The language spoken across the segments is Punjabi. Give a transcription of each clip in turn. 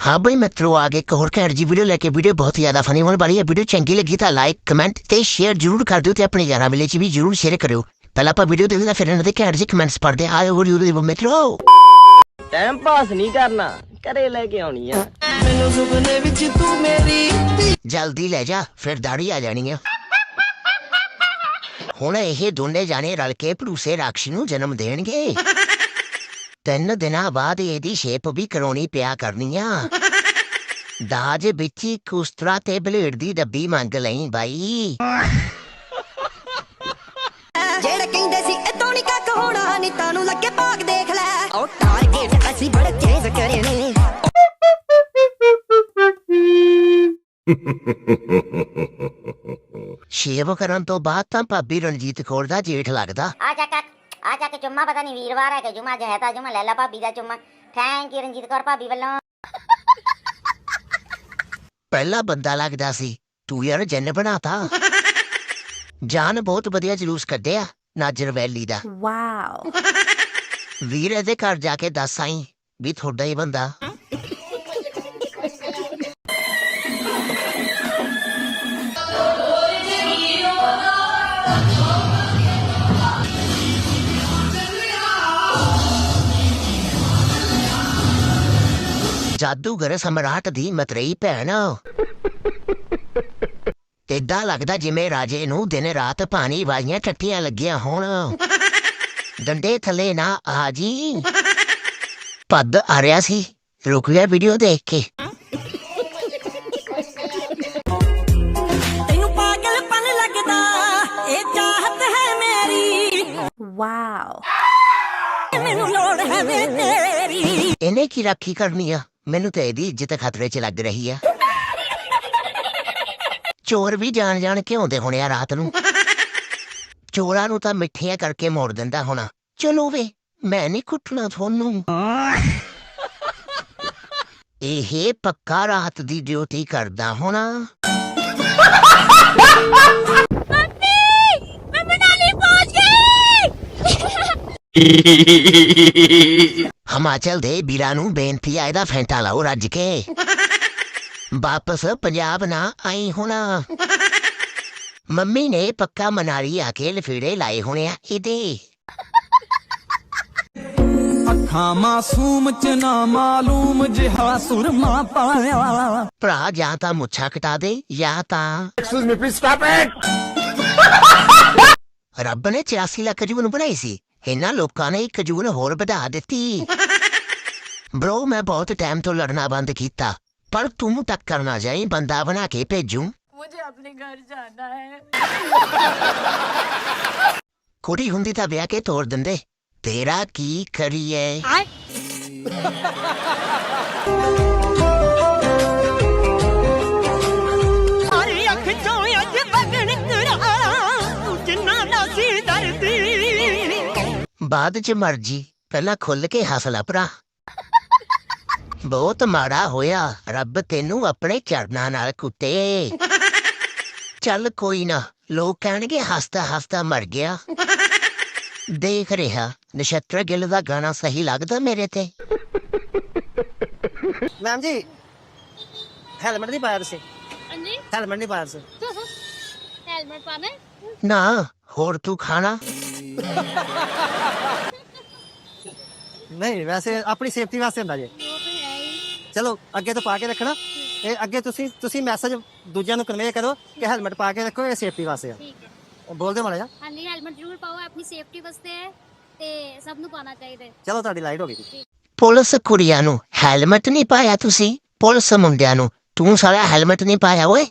ਹਾਂ ਬਈ ਮਿੱਤਰੋ ਆ ਗਏ ਇੱਕ ਹੋਰ ਘੈਂਟ ਜੀ ਵੀਡੀਓ ਲੈ ਕੇ ਵੀਡੀਓ ਬਹੁਤ ਹੀ ਜ਼ਿਆਦਾ ਫਨੀ ਹੋਣ ਵਾਲੀ ਹੈ ਵੀਡੀਓ ਚੰਗੀ ਲੱਗੀ ਤਾਂ ਲਾਈਕ ਕਮੈਂਟ ਤੇ ਸ਼ੇਅਰ ਜ਼ਰੂਰ ਕਰ ਦਿਓ ਤੇ ਆਪਣੇ ਯਾਰਾਂ ਮਿਲੇ ਚ ਵੀ ਜ਼ਰੂਰ ਸ਼ੇਅਰ ਕਰਿਓ ਪਹਿਲਾਂ ਆਪਾਂ ਵੀਡੀਓ ਦੇਖਦੇ ਹਾਂ ਫਿਰ ਇਹਨਾਂ ਦੇ ਘੈਂਟ ਜੀ ਕਮੈਂਟਸ ਪੜ੍ਹਦੇ ਹਾਂ। ਆਇਓ ਵੀਡੀਓ ਦੇ ਮਿੱਤਰੋ ਟਾਈਮ ਪਾਸ ਨਹੀਂ ਕਰਨਾ ਘਰੇ ਲੈ ਕੇ ਆਉਣੀ ਆ ਜਲਦੀ ਲੈ ਜਾ ਫਿਰ ਦਾੜੀ ਆ ਜਾਣੀ ਆ ਹੁਣ ਇਹ ਦੋਨੇ ਜਾਣੇ ਰਲ ਕੇ ਭਰੂਸੇ ਰਾਖਸ਼ੀ ਨੂੰ ਜਨਮ ਦੇਣਗੇ ਤਿੰਨ ਦਿਨਾਂ ਬਾਅਦ ਇਹਦੀ ਸ਼ੇਪ ਵੀ ਕਰਾਉਣੀ ਪਿਆ ਕਰਨੀ ਆ ਦਾਜ ਵਿੱਚ ਹੀ ਕੁਸਤਰਾ ਤੇ ਬਲੇਡ ਦੀ ਡੱਬੀ ਮੰਗ ਲਈ ਬਾਈ। ਜਿਹੜੇ ਕਹਿੰਦੇ ਸੀ ਇਹ ਤੋਂ ਨਹੀਂ ਕੱਖ ਹੋਣਾ ਨੀ ਤਾਨੂੰ ਲੱਗੇ ਭਾਗ ਦੇਖ ਲੈ। ਉਹ ਟਾਰਗੇਟ ਅਸੀਂ ਬੜੇ ਚੇਂਜ ਕਰੇ ਨੇ। ਸ਼ੇਵ ਕਰਨ ਤੋਂ ਬਾਅਦ ਤਾਂ ਭਾਬੀ ਰਣਜੀਤ ਕੌਰ ਦਾ ਜੇਠ ਲੱਗਦਾ। ਆ ਚੱਕ ਆ ਚੱਕ ਚੁੰਮਾ ਪਤਾ ਨਹੀਂ ਵੀਰਵਾਰ ਹੈ ਕਿ ਜੁਮਾ ਅੱਜ ਹੈ ਤਾਂ ਜੁਮਾ ਲੈ ਲਾ ਭਾਬੀ ਦਾ ਚੁੰਮਾ। ਥੈਂਕ ਯੂ ਰਣਜੀਤ ਕੌਰ ਭਾਬੀ ਵੱਲੋਂ। ਪਹਿਲਾ ਬੰਦਾ ਲੱਗਦਾ ਸੀ ਤੂੰ ਯਾਰ ਜੰਨ ਬਣਾਤਾ। ਜਾਨ ਬਹੁਤ ਵਧੀਆ ਜਲੂਸ ਕੱਢਿਆ ਨਾਜਰ ਵੈਲੀ ਦਾ। ਵਾਓ ਵੀਰ ਇਹਦੇ ਘਰ ਜਾ ਕੇ ਦੱਸ ਆਈ ਵੀ ਤੁਹਾਡਾ ਹੀ ਬੰਦਾ। ਜਾਦੂਗਰ ਸਮਰਾਟ ਦੀ ਮਤਰੇਈ ਭੈਣ। ਏਦਾਂ ਲੱਗਦਾ ਜਿਵੇਂ ਰਾਜੇ ਨੂੰ ਦਿਨ ਰਾਤ ਪਾਣੀ ਵਾਲੀਆਂ ਟੱਟੀਆਂ ਲੱਗੀਆਂ ਹੋਣ। ਡੰਡੇ ਥੱਲੇ ਨਾ ਆ ਜੀ। ਪੱਦ ਆ ਰਿਹਾ ਸੀ। ਰੁਕ ਗਿਆ ਵੀਡੀਓ ਦੇਖ ਕੇ। ਤੈਨੂੰ ਪਾਗਲਪਨ ਲੱਗਦਾ ਇਹ ਚਾਹਤ ਹੈ ਮੇਰੀ। Wow. ਮੈਨੂੰ ਲੋੜ ਹੈ ਵੇ ਤੇਰੀ। ਇਹਨੇ ਕੀ ਰਾਖੀ ਕਰਨੀ ਆ? ਮੈਨੂੰ ਤੇ ਇਹਦੀ ਇੱਜ਼ਤ ਖਤਰੇ 'ਚ ਲੱਗ ਰਹੀ ਆ। ਚੋਰ ਵੀ ਜਾਣ ਜਾਣ ਕੇ ਆਉਂਦੇ ਹੋਣੇ ਆ ਰਾਤ ਨੂੰ। ਚੋਰਾਂ ਨੂੰ ਤਾਂ ਮਿੱਠੀਆਂ ਕਰਕੇ ਮੋੜ ਦਿੰਦਾ ਹੋਣਾ। ਚਲੋ ਵੇ, ਮੈਂ ਨਹੀਂ ਕੁੱਟਣਾ ਤੁਹਾਨੂੰ। ਇਹ ਪੱਕਾ ਰਾਤ ਦੀ ਡਿਊਟੀ ਕਰਦਾ ਹੋਣਾ। ਹਿਮਾਚਲ ਦੇ ਵੀਰਾਂ ਨੂੰ ਬੇਨਤੀ ਆ ਇਹਦਾ ਫੈਂਟਾ ਲਾਓ ਰੱਜ ਕੇ। ਵਾਪਸ ਪੰਜਾਬ ਨਾ ਆਈ ਹੋਣਾ। ਮੰਮੀ ਨੇ ਪੱਕਾ ਮਨਾਲੀ ਆ ਕੇ ਲਫੇੜੇ ਲਾਏ ਹੋਣੇ ਆ ਇਹਦੇ। ਅੱਖਾਂ ਮਾਸੂਮ ਚ ਨਾ ਮਾਲੂਮ ਜਿਹਾ ਸੁਰਮਾ ਪਾਇਆ। ਭਰਾ ਜਾਂ ਤਾਂ ਮੁੱਛਾਂ ਕਟਾ ਦੇ ਜਾਂ ਤਾਂ ਰੱਬ ਨੇ 84 ਲੱਖ ਜੂਨ ਬਣਾਈ ਸੀ। ਇਹਨਾਂ ਲੋਕਾਂ ਨੇ ਇੱਕ ਜੂਨ ਹੋਰ ਵਧਾ ਦਿੱਤੀ। ਬ్రో ਮੈਂ ਬਹੁਤ ਟਾਈਮ ਤੋਂ ਲੜਨਾ ਬੰਦ ਕੀਤਾ ਪਰ ਤੂੰ ਤੱਕ ਕਰਨਾ ਜਾਈ ਬੰਦਾ ਬਣਾ ਕੇ ਭੇਜੂ। मुझे अपने घर जाना है। ਕੁੜੀ ਹੁੰਦੀ ਤਾਂ ਵਿਆਹ ਕੇ ਤੋੜ ਦਿੰਦੇ ਤੇਰਾ ਕੀ ਕਰੀਏ? ਬਾਅਦ ਚ ਮਰਜ਼ੀ। ਪਹਿਲਾਂ ਖੁੱਲ ਕੇ ਹਸਲਾ ਭਰਾ। ਬਹੁਤ ਮਾੜਾ ਹੋਇਆ। ਰੱਬ ਤੈਨੂੰ ਆਪਣੇ ਚਰਨਾਂ ਨਾਲ ਕੁੱਟੇ। ਚੱਲ ਕੋਈ ਨਾ ਲੋਕ ਕਹਿਣਗੇ ਹਸਤਾ ਹਸਤਾ ਮਰ ਗਿਆ। ਦੇਖ ਰਿਹਾ ਨਸ਼ਤਰ ਗਿੱਲ ਦਾ ਗਾਣਾ ਸਹੀ ਲੱਗਦਾ ਮੇਰੇ ਤੇ। ਮੈਮ ਜੀ ਹੈਲਮਟ ਨਹੀਂ ਪਾਇਆ ਤੁਸੀਂ? ਹਾਂਜੀ। ਹੈਲਮਟ ਨਹੀਂ ਪਾਇਆ ਤੁਸੀਂ? ਹੈਲਮਟ ਪਾਣਾ ਨਾ ਹੋਰ ਤੂੰ ਖਾਣਾ? ਨਹੀਂ ਵੈਸੇ ਆਪਣੀ ਸੇਫਟੀ ਵਾਸਤੇ ਹੁੰਦਾ ਜੇ। ਚਲੋ ਅੱਗੇ ਤੋਂ ਪਾ ਕੇ ਰੱਖਣਾ। ਇਹ ਅੱਗੇ ਤੁਸੀਂ ਤੁਸੀਂ ਮੈਸੇਜ ਦੂਜਿਆਂ ਨੂੰ ਕਨਵੇ ਕਰੋ ਕਿ ਹੈਲਮਟ ਪਾ ਕੇ ਰੱਖੋ ਇਹ ਸੇਫਟੀ ਵਾਸਤੇ ਆ। ਠੀਕ ਹੈ ਬੋਲ ਦਿਓ ਮਾੜਾ ਜਿਹਾ। ਹੈਲਮਟ ਜ਼ਰੂਰ ਪਾਓ ਆਪਣੀ ਸੇਫਟੀ ਵਾਸਤੇ ਤੇ ਸਭ ਨੂੰ ਪਾਉਣਾ ਚਾਹੀਦਾ ਚਲੋ ਤੁਹਾਡੀ ਲਾਈਟ ਹੋ ਗਈ ਪੁਲਿਸ ਕੁੜੀਆਂ ਨੂੰ ਹੈਲਮਟ ਨਹੀਂ ਪਾਇਆ ਤੁਸੀਂ? ਪੁਲਿਸ ਮੁੰਡਿਆਂ ਨੂੰ। ਤੂੰ ਸਾਰਾ ਹੈਲਮਟ ਨਹੀਂ ਪਾਇਆ ਓਏ।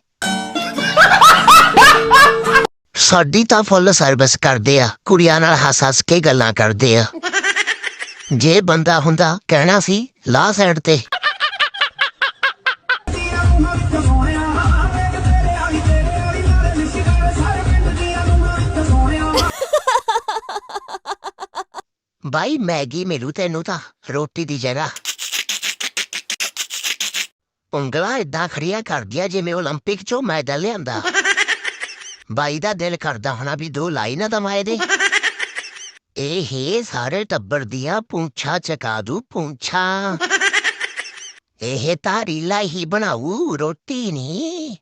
ਸਾਡੀ ਤਾਂ ਫੁੱਲ ਸਰਵਿਸ ਕਰਦੇ ਆ ਕੁੜੀਆਂ ਨਾਲ ਹੱਸ ਹੱਸ ਕੇ ਗੱਲਾਂ ਕਰਦੇ ਆ ਜੇ ਬੰਦਾ ਹੁੰਦਾ ਕਹਿਣਾ ਸੀ ਲਾ ਸਾਈਡ ਤੇ ਬਾਈ ਮੈਗੀ ਮਿਲੂ ਤੈਨੂੰ ਤਾਂ ਰੋਟੀ ਦੀ ਜਗ੍ਹਾ ਉਂਗਲਾਂ ਇਦਾਂ ਖੜੀਆਂ ਕਰਦੀਆਂ ਜਿਵੇਂ 올림픽 ਚੋਂ ਮੈਡਲ ਲਿਆਂਦਾ ਬਾਈ ਦਾ ਦਿਲ ਕਰਦਾ ਹੋਣਾ ਵੀ ਦੋ ਲਾਈਨਾਂ ਦਵਾਏ ਦੇ। ਇਹ ਸਾਰੇ ਟੱਬਰ ਦੀਆਂ ਪੂੰਛਾਂ ਚਕਾ ਦੂ ਪੂੰਛਾਂ। ਇਹ ਤਾਂ ਰੀਲਾ ਹੀ ਬਣਾਊ ਰੋਟੀ ਨਹੀਂ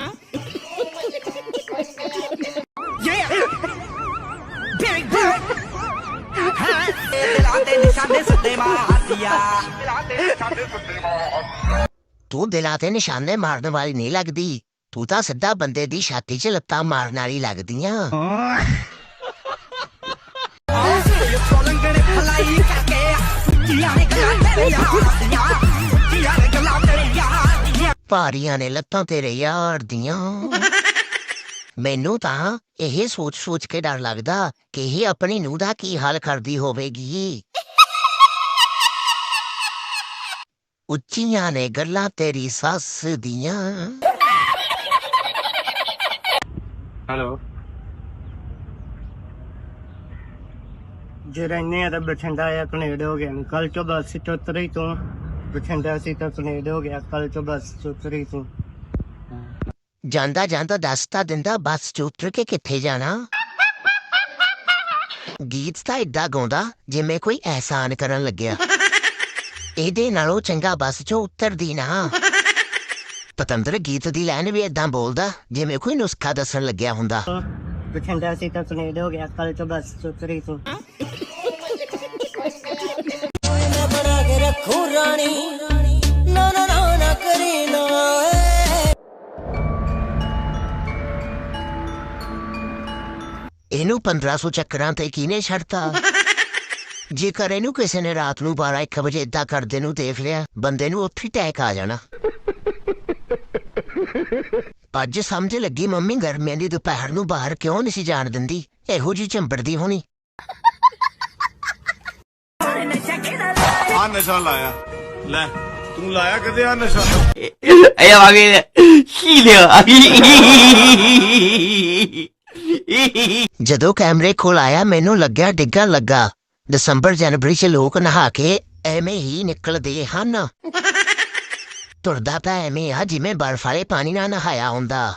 ਤੂੰ ਦਿਲਾਂ ਤੇ ਨਿਸ਼ਾਨੇ ਮਾਰਨ ਵਾਲੀ ਨਹੀਂ ਲੱਗਦੀ। ਤੂੰ ਤਾਂ ਸਿੱਧਾ ਬੰਦੇ ਦੀ ਛਾਤੀ 'ਚ ਲੱਤਾਂ ਮਾਰਨ ਵਾਲੀ ਲੱਗਦੀਆਂ ਨੇ ਭਾਰੀਆਂ ਨੇ ਲੱਤਾਂ ਤੇਰੇ ਯਾਰ ਦੀਆਂ ਮੈਨੂੰ ਤਾਂ ਇਹ ਸੋਚ-ਸੋਚ ਕੇ ਡਰ ਲੱਗਦਾ ਕਿ ਇਹ ਆਪਣੀ ਨੂੰਹ ਦਾ ਕੀ ਹਾਲ ਕਰਦੀ ਹੋਵੇਗੀ। ਉੱਚੀਆਂ ਨੇ ਗੱਲਾਂ ਤੇਰੀ ਸੱਸ ਦੀਆਂ। ਹੈਲੋ। ਜੇ ਰਹਿੰਦੇ ਆ ਤਾਂ ਬਠਿੰਡਾ ਆ ਕਨੇਡਾ ਹੋ ਗਿਆ। ਕੱਲ ਤੋਂ ਬੱਸ ਤੋਂ ਉਤਰੀ ਤੋਂ ਬਠਿੰਡਾ ਸੀ ਤਾਂ ਕਨੇਡਾ ਹੋ ਗਿਆ। ਕੱਲ ਤੋਂ ਬੱਸ ਤੋਂ ਉਤਰੀ ਤੋਂ। ਜਾਂਦਾ ਜਾਂਦਾ ਦੱਸ ਤਾਂ ਦਿੰਦਾ ਬੱਸ ਚ ਉਤਰ ਕੇ ਕਿੱਥੇ ਜਾਣਾ? ਗੀਤ ਤਾਂ ਏਦਾਂ ਗਾਉਂਦਾ ਜਿਵੇਂ ਕੋਈ ਅਹਿਸਾਨ ਕਰਨ ਲੱਗਿਆ। ਇਹਦੇ ਨਾਲੋਂ ਚੰਗਾ ਬੱਸ ਚੋਂ ਉਤਰਦੀ ਨਾ। ਪਤੰਦਰ ਗੀਤ ਦੀ ਲਾਈਨ ਵੀ ਏਦਾਂ ਬੋਲਦਾ ਜਿਵੇਂ ਕੋਈ ਨੁਸਖਾ ਦੱਸਣ ਲੱਗਿਆ ਹੁੰਦਾ। ਬਠਿੰਡਾ ਸੀ ਤਾਂ ਕਨੇਡਾ ਹੋ ਗਿਆ ਕੱਲ ਤੋਂ ਬੱਸ ਤੋਂ ਉਤਰੀ ਤੋਂ ਇਹਨੂੰ 1500 ਚੱਕਰਾਂ ਤੇ ਕਿਹਨੇ ਛੱਡਤਾ? ਜੇਕਰ ਇਹਨੂੰ ਕਿਸੇ ਨੇ ਰਾਤ ਨੂੰ 12-1 ਵਜੇ ਏਦਾਂ ਕਰਦੇ ਨੂੰ ਦੇਖ ਲਿਆ ਬੰਦੇ ਨੂੰ ਉੱਥੇ ਟੈਕ ਆ ਜਾਣਾ। ਅੱਜ ਸਮਝ ਲੱਗੀ ਮੰਮੀ ਗਰਮੀਆਂ ਦੀ ਦੁਪਹਿਰ ਨੂੰ ਬਾਹਰ ਕਿਉਂ ਨਹੀਂ ਸੀ ਜਾਣ ਦਿੰਦੀ। ਇਹੋ ਜੀ ਚੰਬੜਦੀ ਹੋਣੀ। ਆ ਨਸ਼ਾ ਲਾਇਆ। ਲੈ ਤੂੰ ਲਾਇਆ ਕਦੇ ਆ ਨਸ਼ਾ? ਇਹ ਆ ਗਏ ਸੀ ਲਿਆ ਜਦੋਂ ਕੈਮਰੇ ਖੋਲ ਆਇਆ ਮੈਨੂੰ ਲੱਗਿਆ ਡਿੱਗਾ ਲੱਗਾ। ਦਸੰਬਰ ਜਨਵਰੀ 'ਚ ਲੋਕ ਨਹਾ ਕੇ ਐਵੇਂ ਹੀ ਨਿਕਲਦੇ ਹਨ। ਤੁਰਦਾ ਤਾਂ ਐਵੇਂ ਆ ਜਿਵੇਂ ਬਰਫ ਵਾਲੇ ਪਾਣੀ ਨਾਲ ਨਹਾਇਆ ਹੁੰਦਾ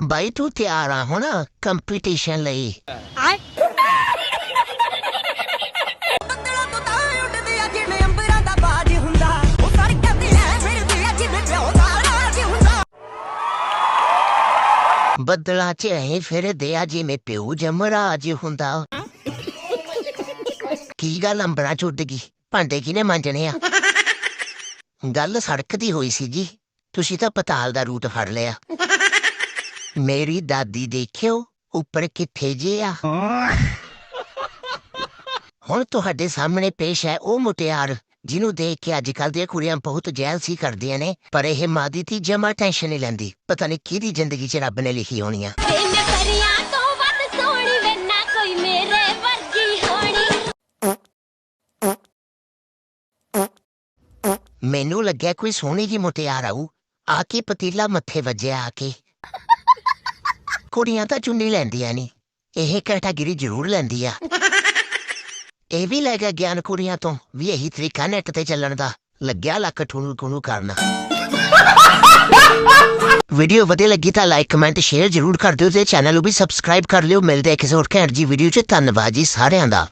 ਬਾਈ ਤੂੰ ਤਿਆਰ ਆ ਹੁਣ ਕੰਪੀਟੀਸ਼ਨ ਲਈ ਬੱਦਲਾਂ ਐ ਫਿਰਦੇ ਆ ਜਿਵੇਂ ਪਿਓ 'ਚ ਐ ਫਿਰਦੇ ਆ ਜਿਵੇਂ ਪਿਓ ਜਮਰਾਜ ਹੁੰਦਾ ਕੀ ਗੱਲ ਅੰਬਰਾਂ 'ਚ ਉੱਡ ਗਈ ਭਾਂਡੇ ਕਿਨੇ ਮਾਂਜਣੇ ਆ ਗੱਲ ਸੜਕ ਦੀ ਹੋਈ ਸੀ ਜੀ। ਤੁਸੀਂ ਤਾਂ ਪਤਾਲ ਦਾ ਰੂਟ ਫੜ ਲਿਆ। ਮੇਰੀ ਦਾਦੀ ਦੇਖਿਓ, ਉੱਪਰ ਕਿੱਥੇ ਜੇ ਆ। ਹੁਣ ਤੁਹਾਡੇ ਸਾਹਮਣੇ ਪੇਸ਼ ਹੈ ਉਹ ਮੁਟਿਆਰ, ਜਿਹਨੂੰ ਦੇਖ ਕੇ ਅੱਜ ਕੱਲ ਦੀਆਂ ਕੁੜੀਆਂ ਬਹੁਤ ਜੈਲਸੀ ਕਰਦੀਆਂ ਨੇ, ਪਰ ਇਹ ਮਾਦੀ ਤੀ ਜਮਾ ਟੈਨਸ਼ਨ ਨਹੀਂ ਲੈਂਦੀ। ਪਤਾ ਨਹੀਂ ਕਿਹਦੀ ਜ਼ਿੰਦਗੀ 'ਚ ਰੱਬ ਨੇ ਲਿਖੀ ਹੋਣੀ ਆ। ਮੈਨੂੰ ਲੱਗਿਆ ਕੋਈ ਸੋਹਣੀ ਜੀ ਮੁਟਿਆਰ ਆਊ। ਆ ਕੇ ਪਤੀਲਾ ਮੱਥੇ ਵੱਜਿਆ ਆ ਕੇ। ਕੁੜੀਆਂ ਤਾਂ ਚੁੰਨੀ ਲੈਂਦੀਆਂ ਨਹੀਂ ਇਹ ਕੈਟਾਗਰੀ ਜ਼ਰੂਰ ਲੈਂਦੀ ਆ। ਇਹ ਵੀ ਲੈ ਗਿਆ ਗਿਆਨ ਕੁੜੀਆਂ ਤੋਂ ਵੀ ਇਹੀ ਤਰੀਕਾ ਨੈਟ ਤੇ ਚੱਲਣ ਦਾ। ਲੱਗਿਆ ਲੱਕ ਠੁਣੂ ਠੁਣੂ ਕਰਨਾ। ਵੀਡੀਓ ਵਧੀਆ ਲੱਗੀ ਤਾਂ ਲਾਈਕ ਕਮੈਂਟ ਸ਼ੇਅਰ ਜ਼ਰੂਰ ਕਰ ਦਿਓ ਤੇ ਚੈਨਲ ਨੂੰ ਵੀ ਸਬਸਕ੍ਰਾਈਬ ਕਰ ਲਿਓ। ਮਿਲਦੇ ਕਿਸੇ ਹੋਰ ਘੈਂਟ ਜੀ ਵੀਡੀਓ 'ਚ। ਧੰਨਵਾਦ ਜੀ ਸਾਰਿਆਂ ਦਾ।